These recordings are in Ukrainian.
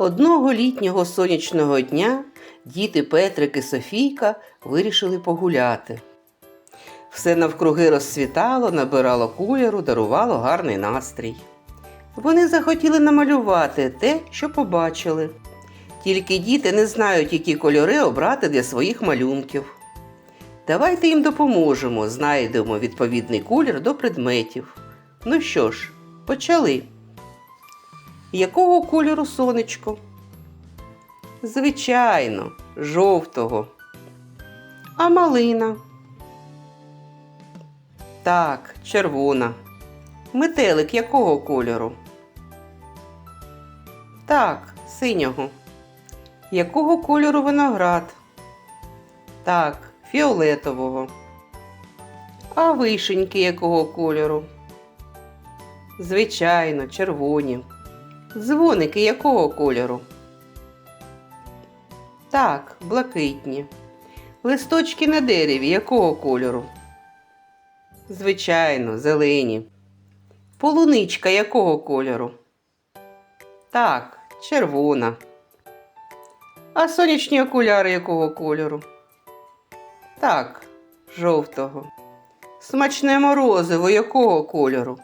Одного літнього сонячного дня діти Петрик і Софійка вирішили погуляти. Все навкруги розцвітало, набирало кольору, дарувало гарний настрій. Вони захотіли намалювати те, що побачили. Тільки діти не знають, які кольори обрати для своїх малюнків. Давайте їм допоможемо, знайдемо відповідний колір до предметів. Ну що ж, почали. Якого кольору сонечко? Звичайно, жовтого. А малина? Так, червона. Метелик якого кольору? Так, синього. Якого кольору виноград? Так, фіолетового. А вишеньки якого кольору? Звичайно, червоні. Дзвоники якого кольору? Так, блакитні. Листочки на дереві якого кольору? Звичайно, зелені. Полуничка якого кольору? Так, червона. А сонячні окуляри якого кольору? Так, жовтого. Смачне морозиво якого кольору?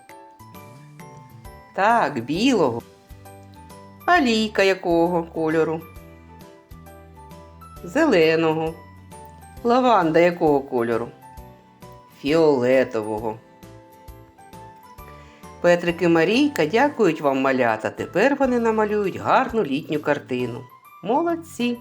Так, білого. А лійка якого кольору? Зеленого. Лаванда якого кольору? Фіолетового. Петрик і Марійка дякують вам малята. Тепер вони намалюють гарну літню картину. Молодці!